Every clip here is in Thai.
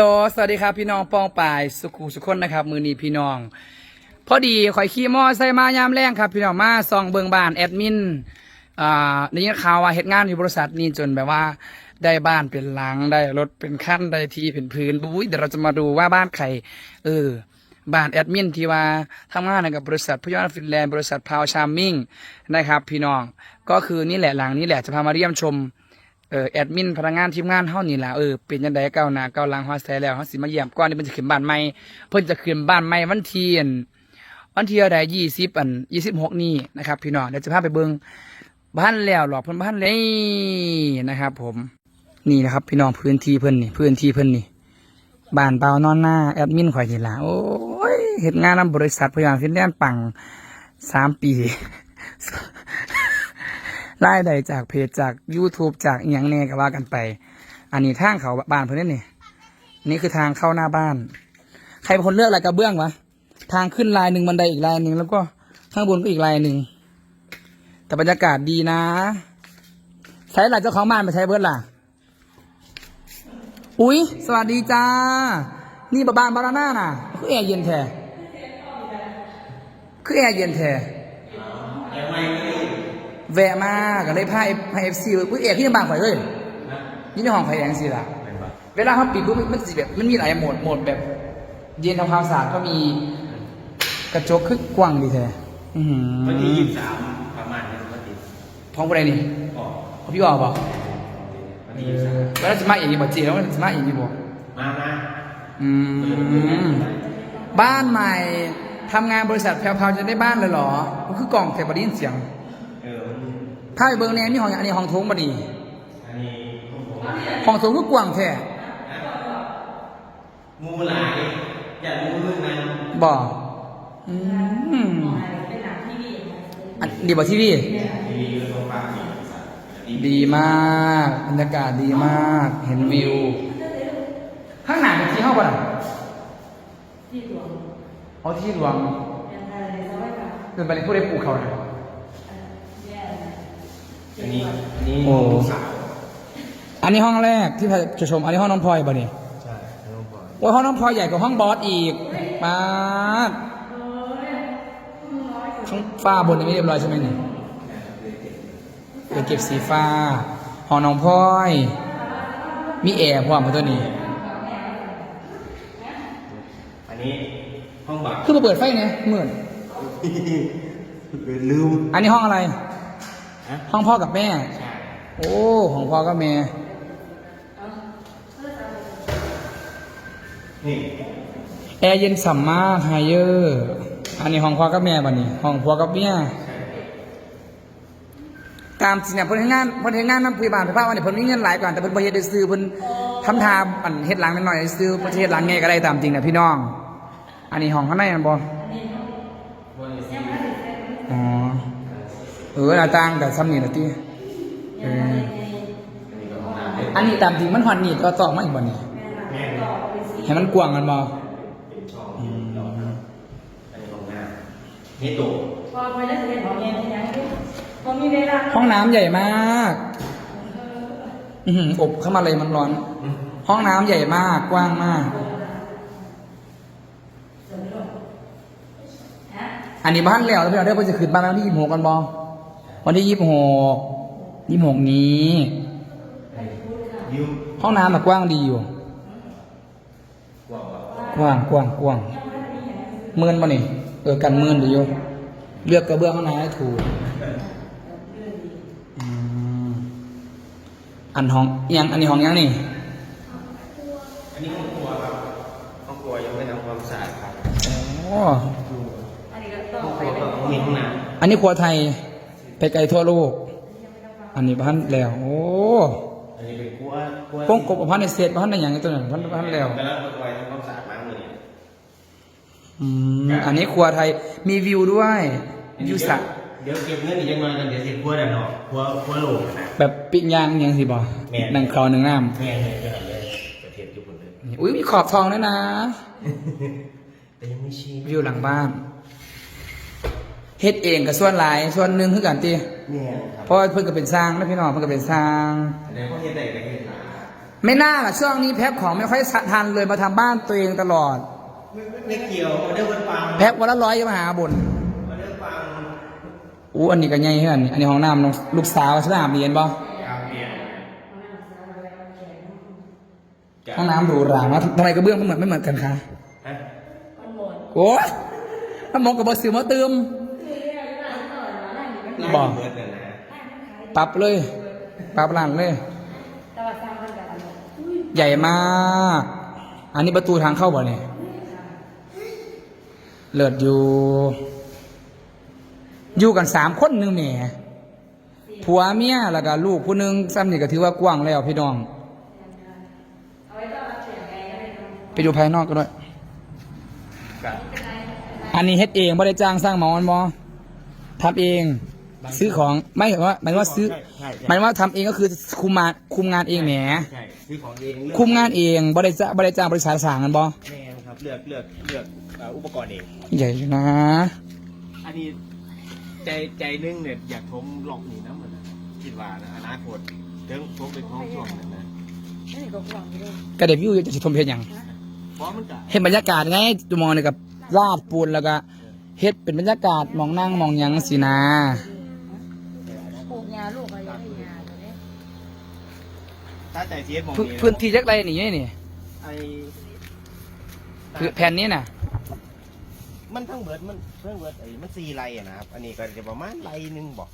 โลสวัสดีครับพี่น้องปองปายสุขุสุขคนนะครับ มือนีพี่น้อง พอดีข่อยขี่มอไซค์มายามแรงครับ พี่น้องมาซองเบิงบ้านแอดมินอ่าในยินข่าวว่าเหตุงานอยู่บริษัทนี้จนแบบว่าได้บ้านเป็นหลังได้รถเป็นขั้นได้ที่เป็นพื้นบุ้ยเดี๋ยวเราจะมาดูว่าบ้านใครเออบ้านแอดมินที่ว่าทำงานกับบริษัทพยอนฟินแลนด์บริษัทพาวชามิงนะครับ พี่น้องก็คือนี่แหละหลังนี้แหละจะพามาเยี่ยมชม เออแอดมินพนักงานทีมงานเฮานี่ล่ะเออเป็นจังไดก้าวหน้าก้าวหลังฮอดแท้แล้วเฮาสิมาเยี่ยมก่อนนี่มันจะขึ้นบ้านใหม่เพิ่นจะขึ้นบ้านใหม่วันที่อันวันที่อะไร20อัน26นี้นะครับ พี่น้องเดี๋ยวจะพาไปเบิ่งบ้านแล้วหรอกเพิ่นบ้านเลยนะครับ ผมนี่นะครับ พี่น้องพื้นที่เพิ่นนี่พื้นที่เพิ่นนี่บ้านเปล่านอนหน้าแอดมินข่อยนี่ล่ะโอ้ยเฮ็ดงานนำบริษัทพยานฟินแลนด์ปังสามปี รายได้จากเพจจาก YouTube จากอหย่างแน่ก็ว่ากันไป อันนี้ทางเขาบ้านเพื่อนนี่นี่คือทางเข้าหน้าบ้าน ใครเป็นคนเลือกอะไรกระเบื้องวะทางขึ้นลายหนึ่งบันไดอีกลายหนึ่งแล้วก็ข้างบนก็อีกลายหนึ่งแต่บรรยากาศดีนะใช้หลักเจ้าของบ้านไปใช้เบิร์ดล่ะ อุ๊ยสวัสดีจ้า นี่บ้านบาราน่าน่ะ คือแอร์เย็นแท้คือแอร์เย็นแท้ แวะมากก็เลยพาพาเอฟซีอุ้ยเอกที่ยังบางข่อยเลยนี่ในห้องข่อยแองสิล่ะเวลาเขาปิดปุ๊บมันสิแบบมันมีหลายโหมดโหมดแบบ เย็นทำความสะอาดก็มีกระจกคือกว้างดีแท้อื้อหือวันที่ยี่สิบสามประมาณนั้นวันที่พ้องอะไรนี่ออกของพี่ออกบอกวันที่ยี่สิบสามแล้วจะมาอีกนี่บอกจีแล้วมันจะมาอีกนี่บอกมามาอืมบ้านใหม่ทำงานบริษัทแพรวๆจะได้บ้านเลยเหรอก็คือกล่องแต่บไดยินเสียงเออ ถ้าไปเบิ้งแนมนี่ห้องอันนี้ห้องโถงบดีอันนี้ของผมห้องโถงก็กว้างแท้มูหลายอย่ามูมึงนั้นบอกอืมอันดีบ่ทีวีทีวีก็ต้องฟังอีกดีมากบรรยากาศดีมาก เห็นวิว ข้างหน้าเป็นที่ห้องป่ะที่หลวงเอาที่รวมยังไงจะไว้กับเป็นไปเลยผู้ใดปลูกเขานะแย่ อันนี้อันนี้โอ้ ลูกสาวอันนี้ห้องแรกที่จะชม อันนี้ห้องน้องพลอยป่ะนี่ใช่น้องพลอยโอ้ยห้องน้องพลอยใหญ่กว่าห้องบอสอีกป๊าดข้างฟ้าบนยังไม่เรียบร้อยใช่ไหมนี่เดี๋ยวเก็บสีฟ้าห้องน้องพลอย มีแอร์พร้อมมาตัวนี้ อันนี้ห้องบักคือมาเปิดไฟเนี่ยเหมือน ลืม อันนี้ห้องอะไร ฮะห้องพ่อกับแม่ ใช่โอ้ของพ่อกับแม่ นี่แอร์เย็นสัมมากไฮเยอร์อันนี้ห้องพ่อกับแม่บัดนี้ห้องพ่อกับเมียตามจริงเนี่ยเพิ่นเฮ็ดงานเพิ่นเฮ็ดงานนำพยาบาลไปพาวันนี้เพิ่นมีเงินหลายกว่าแต่เพิ่นบ่เฮ็ดได้ซื้อเพิ่นทำทาอันเฮ็ดหลังนิดหน่อยได้ซื้อเพิ่นสิเฮ็ดหลังไงก็ได้ตามจริงนะพี่น้อง อันนี้ห้องข้างในมันบ่ ออหน้าต่างกับซ้ำนี่ล่ะติเอออันนี้ก็ห้องน้ำเป็นอันนี้ตามจริงมันฮอดนี่ก็ตอกมาอีกบ่นี่ให้มันกว้างกันบ่ช่องต่อนะอันนี้ห้องน้ำนี่ตู้พอไปได้เสร็จของเย็นที่ยังพอมีเวลาห้องน้ำใหญ่มากอืออบเข้ามาเลยมันร้อน ห้องน้ำใหญ่มากกว้างมาก อันนี้บ้านแล้วแล้วพี่เราได้ไปจะขึ้นบ้านวันที่ยี่สิบหกันบอ วันที่ยี่สิบหกยี่สิบหกนี้ ยิ้มห้องน้ำแบบกว้างดีอยู่ กว้างกว่ากว้างกว้างกว้างเมื่นปะนี่เออกันเมื่นดีอยู่เลือกกระเบื้องข้างในให้ถูกอืมอันห้องยังอันนี้ห้องยังนี่อันนี้ห้องครัวครับห้องครัวยังไม่ทำความสะอาดครับโอ้อันนี้ก็ต้องห้องคไปรัวเป็นก็มีห้องน้อันนี้ครัวไทย ไปไกลทั่วโลก อันนี้พันแล้ว โอ้ำอันนี้เป็นครัวครัวป้องกบพันในเศษพันในอย่างนี้ตัวนั้นพันพันแล้วกำลังประกอบทำความสะอาดล้างมือเนี่ยอืมอันนี้ครัวไทยมีวิวด้วยวิวสระเดี๋ยวเก็บเงินอีกยังไงกันเดี๋ยวเสร็จครัวเดี๋ยวเนาะครัวครัวโหลกนะแบบปิ้งย่างอยังสิบ่แม่นหนังคราวหนึ่งน้แม่เลยจะหันเลยประเทศญี่ปุ่นเลยำอุ้ยมีขอบทองด้วยนะแต่ยังไม่ชี้วิวหลังบ้าน เฮ็ดเองกับส่วนหลายส่วนหนึ่งคือกันตีเนี่ยครับเพราะว่าเพิ่นก็เป็นสร้างนะพี่น้องเพิ่นก็เป็นสร้างอันนี้เขาเฮ็ดได้ก็เฮ็ดหลายไม่น่าล่ะช่วงนี้แพ็คของไม่ค่อยทันเลยมาทำบ้านตัวเองตลอด ไม่ไม่เกี่ยวออเดอร์วันปังแพ็ควันละร้อยมาหาบนออเดอร์ปังอู้อันนี้ก็ใหญ่เฮือนอันนี้ห้องน้ำน้องลูกสาวใช่ไหมอาบเรียนบ่ยาวเปลี่ยนห้องน้ำหรูหรามากทำไมกระเบื้องมันเหมือนไม่เหมือนกันคะฮะมันหมดโอ้ยถ้ามองกับบอสิวมาเติม บอกเบิร์ดเลยนะปรับเลย ปรับร้านเลย แต่ว่าสร้างกันแบบอันนี้ใหญ่มาก อันนี้ประตูทางเข้าบ่เนี่ยเลิศอยู่ อยู่กันสามคนหนึ่งแหมผัวเมียแล้วก็ลูกผู้หนึงซ้ำนี่ก็ถือว่ากว้างแล้วพี่น้องเอาไว้ก็เขียนไงก็ได้ทำไปดูภายนอกก็ด้วยกะอันนี้เฮ็ดเองบ่ได้จ้างสร้างหมอนบอทำเอง ซื้อของไม่เห็นว่าหมายถึงว่าซื้อใช่ใช่ หมายถึงว่าทำเองก็คือคุมมาคุมงานเองแหมใช่ซื้อของเองเลือกคุมงานเองบ่ได้จ้างบ่ได้จ้างบริษัทสร้างกันบ่แม่ครับเลือกเลือกเลือกเอ่ออุปกรณ์เอง ใหญ่อยู่นะ อันนี้ใจใจนึงเนี่ยอยากทมหลอกหนีน้ำมันนะคิดว่านะอนาคตเรื่องทมเป็นของช่วงนั้นนะนี่ก็หวังไปเลยก็เดวิวจะสิทมเพชรหยังเพราะมันกะเห็นบรรยากาศไงจุมองนี่กับลาดปูนแล้วก็เฮ็ดเป็นบรรยากาศมองนั่งมองหยังสินะ ปลูกยาลูกก็ยังได้ยาตัวนี้ ถ้าใจเสียมองพื้นนี้พื้นที่จักไรนี่นี่ไอคือแผ่นนี้น่ะ มันทั้งเบิดมันทั้งเบิดไอ้มันสี่ไรอะนะครับ อันนี้ก็จะประมาณไรหนึงบอก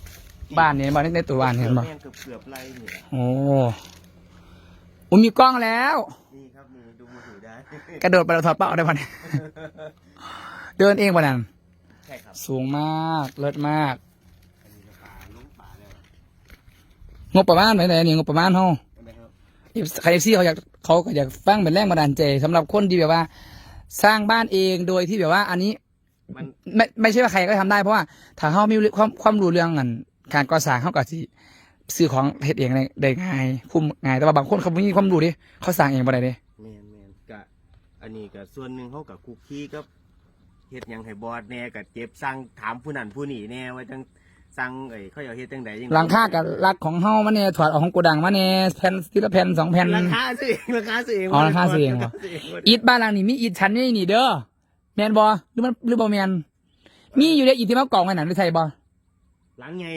บ้านนี่บ้านในตัวบ้านเห็นบ่แม่เกือบเกือบไรนี่แหละโอ้อุ้ยมีกล้องแล้ว นี่ครับนี่ดูมือถือได้ กระโดดไปเราถอดเป้าได้ปะเนี่ย เดินเองปะนั่นใช่ครับสูงมากเลิศมาก อันนี้ป่าลุงป่าเลยงบประมาณไหนไหนนี่งบประมาณเฮาใช่ไหม ครับเอฟใครซี่เขาอยากเขาก็อยากฟังเป็นแรงบันดาลใจสำหรับคนที่แบบว่า สร้างบ้านเองโดยที่แบบว่า อันนี้มันไม่ไม่ใช่ว่าใครก็ทำได้เพราะว่าถ้าเขามีความความรู้เรื่องอันการก่อสร้างเขาก็สิซื้อของเฮ็ดเองได้ได้ง่ายคุ้มง่ายแต่ว่าบางคนเขาไม่มีความรู้ดิเขาสร้างเองบ่ได้เด้แมนแมนกะอันนี้ก็ส่วนหนึ่งเขากับคุกคีกับเฮ็ดหยังให้บอดแน่กับเจ็บสั่งถามผู้นั้นผู้นี้แน่ว่าจัง สั่งเอ้ยเขาอยากเฮ็ดจังใดจังหลังคากับรักของเฮามาเนี่ยถอดออกของโกดังมาเนี่ยแผ่นทีละแผ่นสองแผ่น ราคาสิเองราคาสิเองอ๋อราคาสิเองเหรอราคาสิเองอิฐบ้านหลังนี้มีอิฐชั้นนี่นี่เด้อแมนบอหรือมันหรือบ่แมนมีอยู่ในอิฐที่มากองไว้หนังหรือไทยบอหลังไง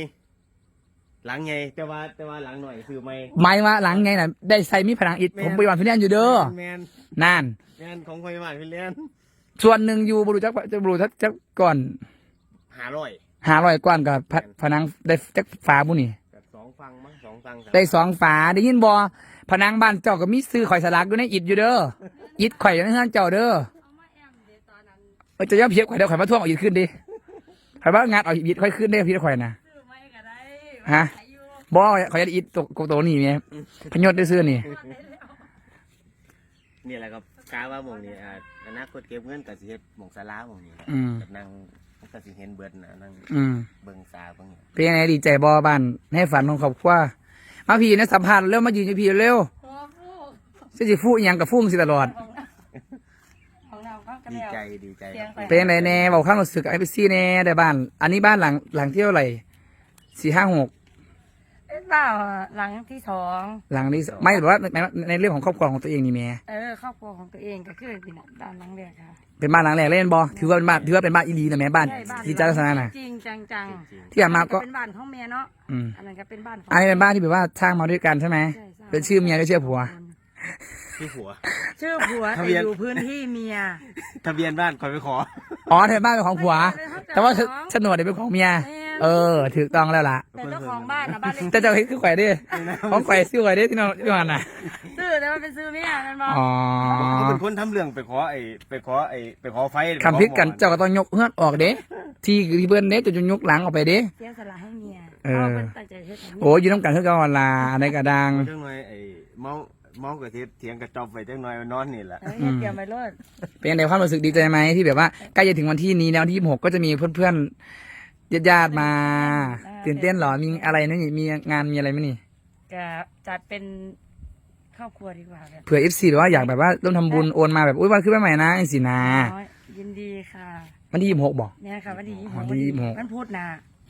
หลังไงแต่ว่าแต่ว่าหลังหน่อยคือไม่หมายว่าหลังไงน่ะได้ใส่มีผนังอิฐผมไปวันพิเรียนอยู่เด้อแมนนั่น แมนของพยาบาลพี่เลี้ยนส่วนหนึ่งอยู่บรูจักจะบรูจักจักก่อนหาร้อย หาร้อยก้อนกับผนังได้จักฝาบุนี่กับสองฟังมั้งสองฟังสามได้สองฝาได้ยินบอผนังบ้านเจ้าก็มีซื้อข่อยสลักอยู่ในอิฐอยู่เด้ออิฐข่อยอยู่ในเฮือนเจ้าเด้อเอามาแอมเดี๋ยวตอนนั้นเออจะย่อเพียบข่อยเดี๋ยวข่อยมาท่วงเอาอิฐขึ้นดิข่อยว่างานเอาอิฐข่อยขึ้นได้อพี่ข่อยนะซื้อไม่ก็ได้ฮะขายอยู่บอข่อยจะอิฐตกตัวนี่ไงพยศได้ซื้อนี่นี่แหละครับกาว่าหมองนี้อ่าอนาคตเก็บเงินกับสิเฮ็ดหมองสาราหมองนี้แหละอืมกับนั่ง ก็สิเห็นเบิดนะนั่งอืมเบิ่งสาเบิ่งหยังเป็นยังไงดีใจบอบ้านให้ฝันของครอบครัวมาพี่นะสัมภาษณ์เร็วมายืนอยู่พี่เร็วพอพูดจะจิฟูอหยังกับฟุ้งสิตลอด ของเราของเราก็ดีแล้วใจดีใจเสียงไปเป็นยังไงแน่บอกข้างรู้สึกไอ้พี่ซี่แน่ได้บ้าน อันนี้บ้านหลังหลังที่เท่าไหร่สี่ห้าหกเอ้ยเปล่าหลังที่สองหลังนี้ไม่หรือว่าในในเรื่องของครอบครัวของตัวเองนี่แม่เออครอบครัวของตัวเองก็คือนี่นะด้านหลังเดียค่ะ เป็นบ้านหลังแรกเล่นบอถือว่าเป็นบ้านถือว่าเป็นบ้านอีหลีนะแม่บ้านใช่บ้านที่จ้าลักษณะน่ะ จริงจังจังจริงที่ผ่านมาก็ เป็นบ้านของเมียเนาะอืมอันนั้นก็เป็นบ้านของอันนี้เป็นบ้านที่แบบว่าสร้างมาด้วยกันใช่ไหมใช่ใช่เป็นชื่อเมียด้วยชื่อผัวๆที่หัว ชื่อผัวทะแต่เบียน อยู่พื้นที่เมีย ทะเบียนบ้านคอยไปขอ อ๋อเธอบ้านเป็นของผัวไม่ได้แต่ว่าเจ้าของโฉนดเนี่ยเป็นของเมียแม่ เออถูกต้องแล้วล่ะ แต่เจ้าของบ้านนะบ้านเล็กแต่เจ้าเฮ็ดคือข่อยเดิของข่อยซื้อข่อยเดิที่นอนที่นอนน่ะ ซื้อแต่ว่าเป็นซื้อเมียนั่นบอกอ๋อเขาเป็นคนทำเรื่องไปขอไอ้ไปขอไอ้ไปขอไฟคำพิษกันเจ้าก็ต้องยกเฮือนออกเด้ที่ที่เบิ้นเด้จะจะยกหลังออกไปเด้เสียสละให้เมียเออพราะเป็นตั้งใจเฮ็ดให้เมียโอ้ยอยืนน้ำกันคือกันวันลาอันใดกระดังจังหน่อยไอ้เมาเมากับเทีเถียงกับจอบไปจังหน่อยนอนนี่แหละเออเฮ็ดเกี่ยวไปรถเป็นยังไงความรู้สึกดีใจไหมที่แบบว่าใกล้จะถึงวันที่นี้แล้ววันที่หกก็จะมีเพื่อนๆ ญาติๆมาตื่นเต้นเหรอมีอะไรนะนี่มีงานมีอะไรไหมนี่ก็จัดเป็นครอบครัวดีกว่าแบบเผื่อเอฟซีแบบว่าอยากแบบว่าร่วมทำบุญโอนมาแบบอุ้ยวันขึ้นมาใหม่นะสินะน้อยยินดีค่ะวันที่ยี่สิบหกบอก เนี่ยค่ะวันที่ยี่สิบอ๋หอกวันที่ยี่สิบหก มันพูดนะ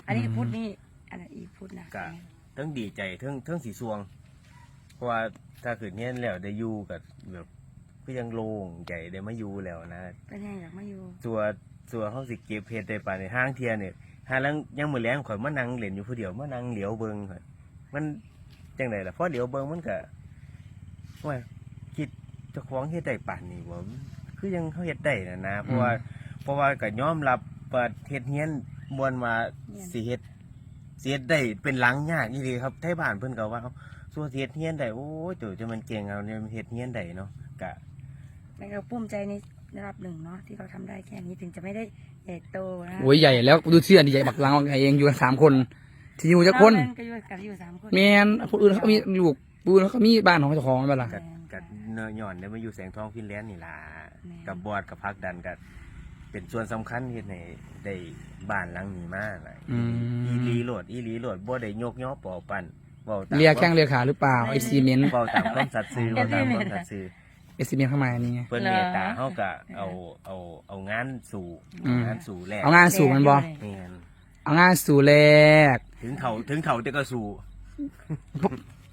อันนี้พูดนี่อันนั้นอีกพูดนะกะทั้งดีใจทั้งทั้งสีสวง เพราะว่าถ้าขืนเฮียนแล้วได้อยู่กับแบบก็ยังโล่งใจได้มาอยู่แล้วนะ เป็นไงอยากมาอยู่ ตัวตัวเขาสิเก็บเฮ็ดได้ปานในห้างเทียเนี่ย หาลังยังมื้อแลงข่อยมานั่งเล่นอยู่ผู้เดียวมานั่งเหลียวเบิ่งข่อยมันจังไดล่ะพอเหลียวเบิ่งมันก็ว่าคิดเจ้าของเฮ็ดได้ปานนี้บ่คือยังเขาเฮ็ดได้นะนะเพราะว่าเพราะว่าก็ยอมรับว่าเฮ็ดเฮียนมวนมาสิเฮ็ดสิเฮ็ดได้เป็นหลังยากอีหลีครับไทบ้านเพิ่นก็ว่าเอาส่วนสิเฮ็ดเฮียนได้โอ้ยโจจะมันเก่งเอาเนี่ยมันเฮ็ดเฮียนได้เนาะก็แม่ก็ภูมิใจในระดับหนึ่งเนาะที่เขาทำได้แค่นี้ถึงจะไม่ได้ ใหญ่โตนะโอ้ยใหญ่แล้วดูเสื้อนี่ใหญ่บักลังไงเองอยู่กันสามคนที่อยู่จะคนเราก็อยู่กับอยู่สามคนแมนคนอื่นเขาก็มีลูกปูนเขาก็มีบ้านของเจ้าของไปละกัดกัดเนยหย่อนได้มาอยู่แสงทองฟินแลนด์นี่ล่ะแม่กับบอร์ดกับพักดันกับเป็นส่วนสำคัญที่ในได้บ้านหลังนี้มากเลยอือีมหลีโหลดอีหลีโหลดบ่ได้ยกย่อปอปันเว้าตามเรียกแข้งเรียกขาหรือเปล่าไอซีเมนต์เว้าตามความสัตย์ซื่อเว้าตามความสัตย์ซื่อ ไอซีเมนต์เข้ามานี่ไง เพิ่นเมตตาเฮาก็เอาเอาเอางานสู่อืม งานสู่แลกเอางานสู่มันบอแม่นเอางานสู่แรก ถึงเขาถึงเขาแต่ก็สู่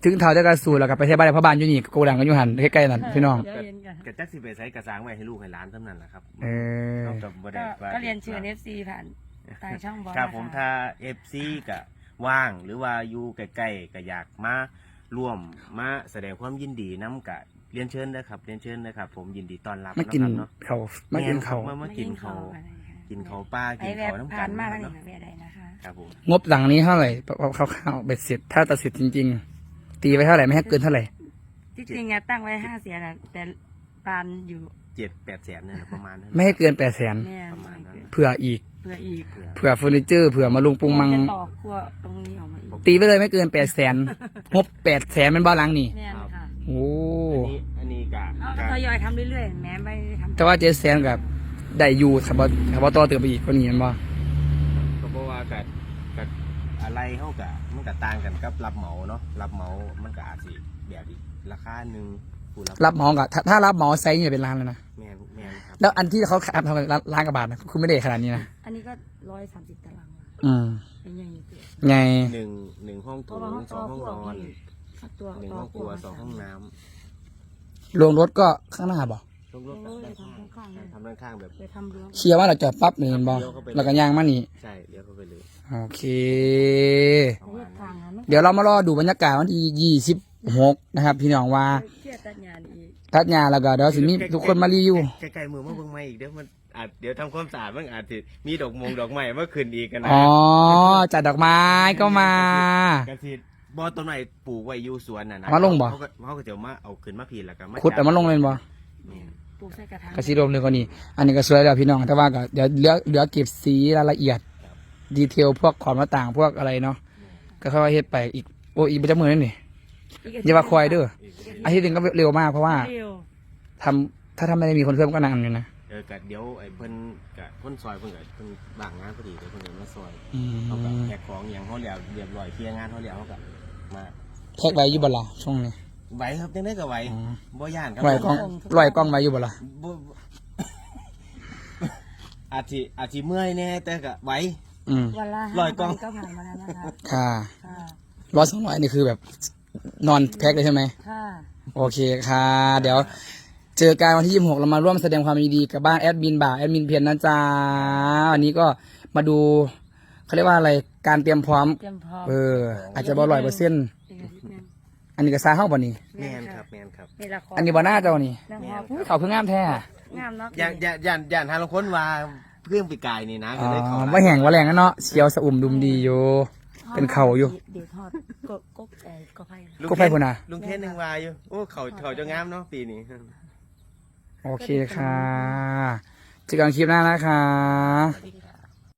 ถึงเท่าจะกระสู่แล้วกับไปเที่ยวบ้านเพราะบ้านอยู่นี่โกดังก็อยู่หันใกล้ๆนั่นพี่น้อง เดี๋ยวเรียนกันกระจักสิไปใช้กระสางไว้ให้ลูกให้หลานเท่านั้นแหละครับเออ เฮาก็บ่ได้ก็ว่า ก็เรียนเชิญเอฟซีผ่านทางช่องบอลครับนะะผมถ้าเอฟซีก็ว่างหรือว่าอยู่ใกล้ๆก็อยากมาร่วมมาแสดงความยินดีน้ำกะ เรียนเชิญนะครับเรียนเชิญนะครับ ผมยินดีต้อนรับมากินนะครับเนาะเขามากินเขาแม่ครับมามากินเขาอะไรอย่างเงี้ยกินเขาป้าไปกินแวะเขาน้ำกัผ่านนมาทางเนาะนี้แวะได้นะคะครับผมงบหลังนี้เท่าไหร่คร่าวๆเบ็ดเสร็จถ้าตัดสินจริง ๆ ตีไปเท่าไหร่ไม่ให้เกินเท่าไหร่ที่จริงอะตั้งไว้ห้าเสียนะแต่ปานอยู่เจ็ดแปดแสนเนี่ยนะประมาณนั้นไม่ให้เกินแปดแสนแม่ประมาณนั้นเผื่ออีกเพื่ออีกเผื่อเผื่อเฟอร์นิเจอร์เผื่อมาลุงปรุงมังจะต่อครัวตรงนี้ออกมาอีกตีไปเลยไม่เกินแปดแสนงบแปดแสนเป็นบ้านหลังนี่แม่นค่ะ โอ้อันนี้อันนี้กะเอากะทยอยทำเรื่อยๆแม้ไม่ได้ทำแต่ว่าเจ็ดแสนกับได้อยู่ขับขับต่อเติมไปอีกกว่านี้แมันบ่ก็เพราะว่ากักับอะไรเขากะมันก็ต่างกันกับรับเหมาเนาะรับเหมามันก็อาจสิแบบอีกราคาหนึ่งผู้รับรับเหมากับถ้าถ้ารับเหมาไซส์นี่เป็นล้านเลยนะแม่นแม่นครับแล้วอันที่เขาขายทำกันล้านกว่าบาทนะคุณไม่ได้ขนาดนี้นะอันนี้ก็ร้อยสามสิบตารางวาอืมเป็นยังไงเกิดไงหนึ่งหนึ่งห้องโถงสองห้องนอน ตัวหนึ่งต่อห้องครัวสองห้องน้ลงรถก็ข้างหน้าบ่ำลงรลถงด้เลยข้างทำข้างๆเลยทำด้านข้างแบบไปทำเรื่องเชียร์ว่าเราจอดปั๊บนี่เห็นบ่แล้วก็ย่างมานี่ใช่เลี้ยวเข้าไปเลยโอเค ประเลืมาอณกทางนะเดี๋ยวเรามารอดูบรรยากาศวันที่ยี่สิบหกนะครับพี่น้องว่าเครียดตัดงานอีกทัดงานแล้วก็เดี๋ยวสิมีทุกคนมารีวิวใกล้ๆมือมาเบิ่งใหม่อีกเดี๋ยวมันอาจเดี๋ยวทำความสะอาดมันอาจจะมีดอกมงดอกไม้เมื่อคืนอีกกันนะอ๋อจัดดอกไม้ก็มา กระสิ บอต้นไม้ปลูกไว้อยู่สวนน่ะนะมาลงบ่ เขาก็เขาก็จะมาเอาขึ้นมาพีแล้วก็ขุดเอามาลงเลยบ่นี่ปลูกใส่กระถางกระสีรวมเลยก็นี่อันนี้ก็สวยแล้วพี่น้องแต่ว่าก็เดี๋ยวเหลือเหลือเก็บสีรายละเอียด ดีเทลพวกขอบหน้าต่างพวกอะไรเนาะก็ค่อยๆเฮ็ดไปอีกโอ้อีกประจำมือนั่นนี่อย่าว่าคอยเด้ออาทิตย์หนึงก็เร็วมากเพราะว่าเร็วทำถ้าทำไม่ได้มีคนเพิ่มก็นานอยู่นะเออกัเดี๋ยวไอ้เพิ่นกับคนซอยเพิ่นกับเพิ่นบางงานพอดีเดี๋ยวเพิ่นเดินมาซอยอืมเขากับแขกของอย่างเขาแล้วเรียบร้อยเคลียร์งานเขาแล้วเขากับ มาแท็กไว้อยู่บ่ล่ะช่วงนี้ไหวครับยังได้กับไหวอ๋อบ่ย่านครับลอยกล้องลอยกล้องไว้อยู่บ่ล่ะบ่บ่อาจสิอาจสิเมื่อยแน่แต่ก็ไหว อืมวันละลอยกล้อง ก็ผ่านมาแล้วนะคะค่ะค่ะร้อยสองร้อยนี่คือแบบนอนแพ็คเลยใช่ไหม ค่ะ โอเคค่ะ เดี๋ยว เจอกันวันที่ 26 เรามาร่วมแสดงความยินดีกับบ้านแอดมินบ่าวแอดมินเพียรนะจ๊ะวันนี้ก็มาดูเขาเรียกว่าอะไร การเตรียมพร้อม เตรียมพร้อมเออ อาจจะบ่ร้อยเปอร์เซ็นต์อีกอาทิตย์หนึงอันนี้ก็ซาเข้าบ่นี่ แม่นครับแม่นครับ นี่ละครอันนี้บ่หน้าเจ้านี่นางฮออุ๊ยเขาเพิ่งงามแท้งามเนาะย่านย่านย่านย่านหาลางคนว่าเรื่องปีกายนี่นะอ๋ก็อเลยเขาว่าแห่งว่าแรงนะเนาะเชียวสะอุ่มดุมดีอยู่ เป็นเข่าอยู่ เดี๋ยวทอดกบกบเอ่อกบไผ่ลุงก็ไปพุ่นน่ะ ลุงเทนหนึ่งวาอยู่โอ้เขาเขาจะงามเนาะปีนี้ โอเคค่ะเจอกันคลิปหน้านะคะ สวัสดีค่ะ